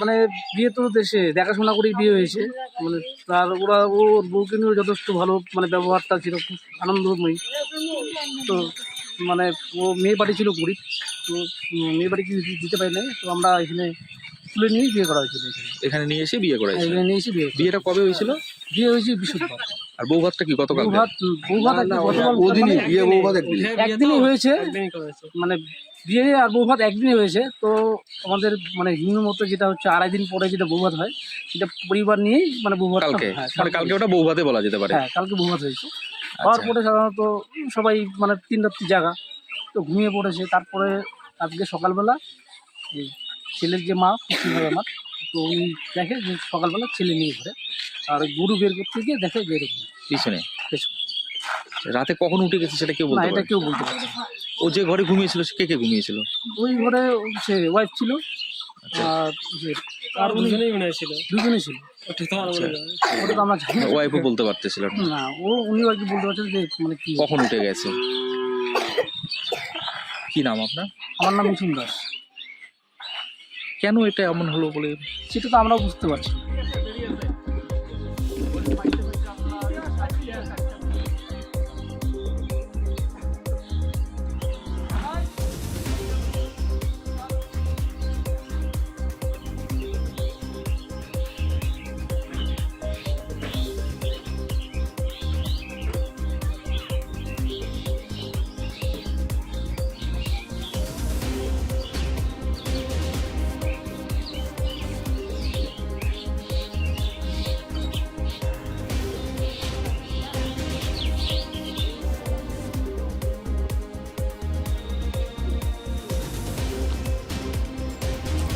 মানে বিয়ে তো দেশে দেখাশোনা করেই বিয়ে হয়েছে। মানে তার ওরা ওর বউকে নিয়েও যথেষ্ট ভালো মানে ব্যবহারটা ছিল খুব আনন্দময়ী। তো মানে ও মেয়ে বাড়ি ছিল গরিব তো মেয়ে বাড়ি কিছু দিতে পারি নাই তো আমরা এখানে তুলে নিয়েই বিয়ে করা হয়েছিল এখানে। নিয়ে এসে বিয়ে করেছে এখানে নিয়ে এসে বিয়ে বিয়েটা কবে হয়েছিল? বিয়ে হয়েছে বিশুদ্ধ আর বউ ভাতটা কি গতকাল? বউ ভাত বউ ভাত ওদিনই বিয়ে বউ ভাত একদিনই হয়েছে। মানে বিয়ে আর বউ ভাত একদিনই হয়েছে তো আমাদের মানে হিন্দু মতো যেটা হচ্ছে আড়াই দিন পরে যেটা বউ ভাত হয় সেটা পরিবার নিয়েই মানে বউ ভাত কালকে? মানে কালকে। ওটা বউ ভাতে বলা যেতে পারে। হ্যাঁ কালকে বৌভাত হয়েছে। হওয়ার আচ্ছা পরে সাধারণত সবাই মানে তিন রাত্রি জায়গা তো ঘুমিয়ে পড়েছে। তারপরে আজকে সকালবেলা এই ছেলের যে মা খুশি হয় আমার তো উনি দেখে যে সকালবেলা ছেলে নিয়ে ঘরে আর গরু বের করতে গিয়ে দেখে যে এরকম। পিছনে? পেছনে। রাতে কখন উঠে গেছে সেটা কেউ বলতে এটা কেউ বলতে পারছে। ও যে ঘরে ঘুমিয়েছিল সে কে কে ঘুমিয়েছিল? ওই ঘরে সে ওয়াইফ ছিল আচ্ছা। আর যে আর উনি দুজনেই মনে হয়েছিল দুজনেই ছিল। তো ভালো আচ্ছা। বলে। ওটা তো আমরা জানি না। ওয়াইফও বলতে পারতেছিল না। না ও উনিও আর কি বলতে পারছেন যে মানে কি? কখন উঠে গেছে? কি নাম আপনার? আমার নাম মিঠুন দাস। কেন এটা এমন হলো বলে? সেটা তো আমরাও বুঝতে পারছি না।